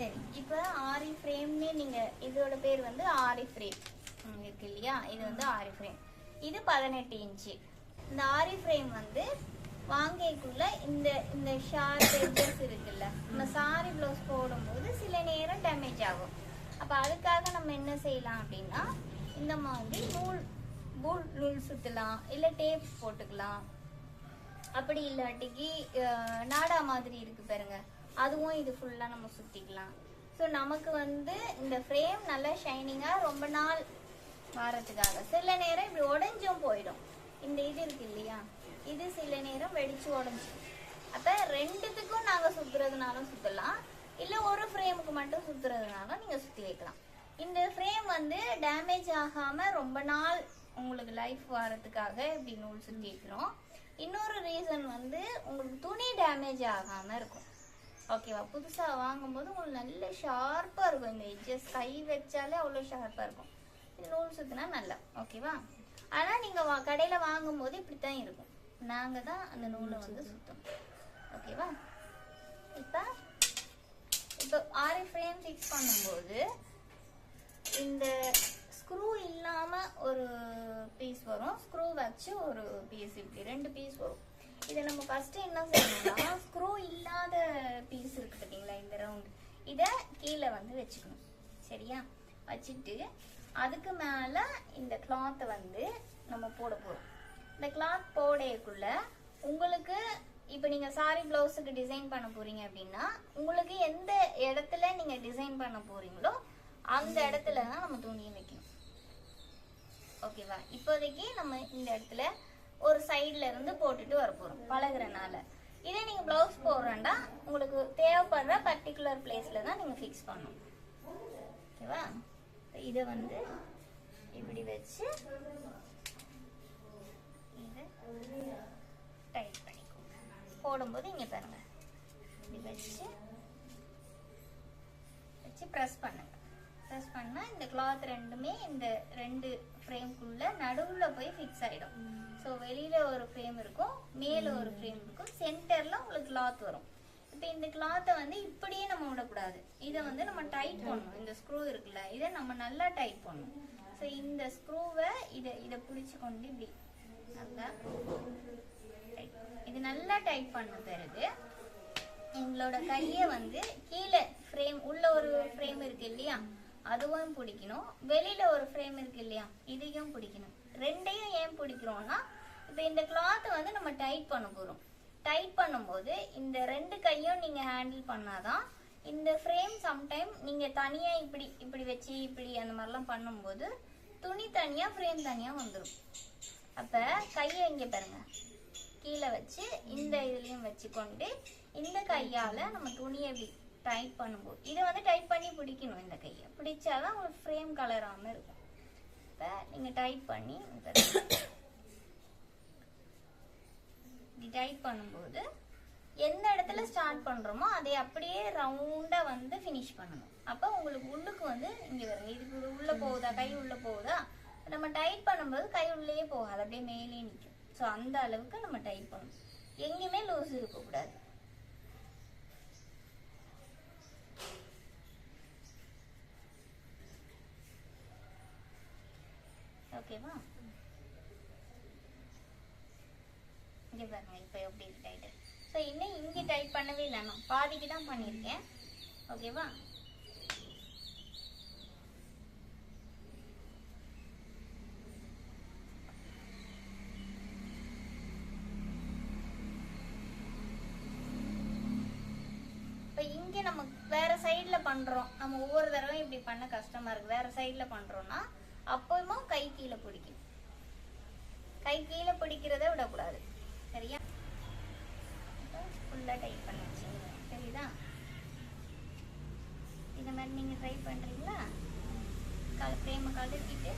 சரி இப்போ ஆரி ஃப்ரேம்னே நீங்கள் இதோட பேர் வந்து ஆரி ஃப்ரேம். இருக்கு இல்லையா? இது வந்து ஆரி ஃப்ரேம். இது பதினெட்டு இன்ச்சு. இந்த ஆரி ஃப்ரேம் வந்து வாங்கிக்குள்ள இந்த இந்த ஷார்ப் எட்ஜஸ் இருக்குல்ல நம்ம சாரி ப்ளவுஸ் போடும்போது சில நேரம் டேமேஜ் ஆகும். அப்போ அதுக்காக நம்ம என்ன செய்யலாம் அப்படின்னா இந்த மாதிரி நூல் நூல் நூல் சுற்றலாம் இல்லை டேப் போட்டுக்கலாம். அப்படி இல்லாட்டிக்கு நாடா மாதிரி இருக்கு பாருங்க. அதுவும் இது ஃபுல்லாக நம்ம சுற்றிக்கலாம் ஸோ நமக்கு வந்து இந்த ஃப்ரேம் நல்லா ஷைனிங்காக ரொம்ப நாள் வாரத்துக்காக சில நேரம் இப்படி உடஞ்சும் போயிடும். இந்த இது இருக்கு இல்லையா? இது சில நேரம் வெடிச்சு உடஞ்சி அப்போ ரெண்டுத்துக்கும் நாங்கள் சுற்றுறதுனாலும் சுற்றலாம் இல்லை ஒரு ஃப்ரேமுக்கு மட்டும் சுற்றுறதுனாலும் நீங்கள் சுற்றி வைக்கலாம். இந்த ஃப்ரேம் வந்து டேமேஜ் ஆகாமல் ரொம்ப நாள் உங்களுக்கு லைஃப் வரதுக்காக இப்படி நூல் சுற்றி வைக்கிறோம். இன்னொரு ரீசன் வந்து உங்களுக்கு துணி டேமேஜ் ஆகாமல் இருக்கும். ஓகேவா புதுசாக வாங்கும்போது உங்களுக்கு நல்ல ஷார்ப்பாக இருக்கும். இந்த எட்ஜஸ் கை வச்சாலே அவ்வளோ ஷார்ப்பாக இருக்கும். இது நூல் சுற்றினா நல்லா. ஓகேவா ஆனால் நீங்கள் வா கடையில் வாங்கும்போது இப்படி தான் இருக்கும். நாங்கள் தான் அந்த நூலை வந்து சுத்தம் ஓகேவா இப்போ இப்போ ஆரி ஃப்ரேம் ஃபிக்ஸ் பண்ணும்போது இந்த ஸ்க்ரூ இல்லாமல் ஒரு பீஸ் வரும். ஸ்க்ரூ வச்சு ஒரு பீஸ் இப்படி ரெண்டு பீஸ் வரும். இதை நம்ம ஃபஸ்ட்டு என்ன செய்யணும்னா ஸ்க்ரூ இல்லாத பீஸ் இருக்கு பார்த்தீங்களா இந்த ரவுண்ட் இதை கீழே வந்து வச்சுக்கணும். சரியா? வச்சுட்டு அதுக்கு மேலே இந்த கிளாத்தை வந்து நம்ம போட போகிறோம் இந்த கிளாத் போடையக்குள்ள உங்களுக்கு இப்போ நீங்கள் சாரி ப்ளவுஸுக்கு டிசைன் பண்ண போகிறீங்க அப்படின்னா உங்களுக்கு எந்த இடத்துல நீங்கள் டிசைன் பண்ண போகிறீங்களோ அந்த இடத்துல தான் நம்ம துணியை வைக்கணும். ஓகேவா இப்போதைக்கு நம்ம இந்த இடத்துல ஒரு சைடில் இருந்து போட்டுட்டு வர போகிறோம் பழகுறனால. இதே நீங்க பிளவுஸ் போடுறேன்டா உங்களுக்கு தேவைப்படுற பர்டிகுலர் பிளேஸ்ல தான் நீங்க ஃபிக்ஸ் பண்ணணும். ஓகேவா? இதை வந்து இப்படி வச்சு இதை டைட் பண்ணிக்கோங்க. போடும்போது இங்க பாருங்க. இப்படி வச்சு வச்சு ப்ரெஸ் பண்ணுங்க. ப்ரெஸ் பண்ணா இந்த கிளாத் ரெண்டுமே இந்த ரெண்டு ஃப்ரேம்குள்ள நடுவுல போய் ஃபிக்ஸ் ஆயிடும். ஸோ வெளியில ஒரு ஃப்ரேம் இருக்கும் மேல ஒரு ஃப்ரேம் இருக்கும் சென்டர்ல உங்களுக்கு கிளாத் வரும். இப்போ இந்த கிளாத்தை வந்து இப்படியே நம்ம விடக்கூடாது. இதை வந்து நம்ம டைட் பண்ணணும். இந்த ஸ்க்ரூ இருக்குல்ல இதை நம்ம நல்லா டைட் பண்ணணும். ஸோ இந்த ஸ்க்ரூவை இதை இதை பிடிச்சி கொண்டு இப்படி நல்லா. இது நல்லா டைட் பண்ண பிறகு எங்களோட கையை வந்து கீழே ஃப்ரேம் உள்ள ஒரு ஃப்ரேம் இருக்கு இல்லையா அதுவும் பிடிக்கணும். வெளியில ஒரு ஃப்ரேம் இருக்கு இல்லையா இதையும் பிடிக்கணும். ரெண்டையும் ஏன் பிடிக்கிறோம்னா இப்போ இந்த கிளாத்தை வந்து நம்ம டைட் பண்ண போகிறோம் டைட் பண்ணும்போது இந்த ரெண்டு கையும் நீங்கள் ஹேண்டில் பண்ணாதான் இந்த ஃப்ரேம் சம்டைம் நீங்கள் தனியாக இப்படி இப்படி வச்சு இப்படி அந்த மாதிரிலாம் பண்ணும்போது துணி தனியாக ஃப்ரேம் தனியாக வந்துடும் அப்போ கையை இங்கே பாருங்க. கீழே வச்சு இந்த இதுலயும் வச்சுக்கொண்டு இந்த கையால் நம்ம துணியை டைட் பண்ணும்போது இதை வந்து டைட் பண்ணி பிடிக்கணும் இந்த கையை. பிடிச்சாதான் உங்களுக்கு ஃப்ரேம் கலராமல் இருக்கும். இப்போ நீங்கள் டைட் பண்ணி டைப் இப்படி டைட் பண்ணும்போது எந்த இடத்துல ஸ்டார்ட் பண்ணுறோமோ அதை அப்படியே ரவுண்டாக வந்து ஃபினிஷ் பண்ணணும். அப்போ உங்களுக்கு உள்ளுக்கு வந்து இங்கே வருங்க இதுக்கு உள்ள போகுதா கை உள்ள போகுதா? நம்ம டைட் பண்ணும்போது கை உள்ளேயே போகாது அப்படியே மேலே நிற்கும் ஸோ அந்த அளவுக்கு நம்ம டைட் பண்ணணும். எங்கேயுமே லூஸ் இருக்கக்கூடாது. ஓகேவா இங்கே பாருங்க இப்போ எப்படி டைட்டில் ஸோ இன்னும் இங்கே டைட் பண்ணவே இல்லை நான் பாதிக்கு தான் பண்ணியிருக்கேன். ஓகேவா இப்போ இங்கே நம்ம வேற சைடில் பண்ணுறோம் நம்ம ஒவ்வொரு தடவையும் இப்படி பண்ண கஷ்டமா இருக்கு வேற சைடில் பண்ணுறோன்னா கை கீழே பிடிக்கும். கை கீழே பிடிக்கிறத விடக்கூடாது. சரியா? ஃபுல்லாக டைப் பண்ண வச்சுங்க சரிதா? இந்த மாதிரி நீங்கள் ட்ரை பண்ணுறீங்களா கால் ஃப்ரேமை கழுவிட்டு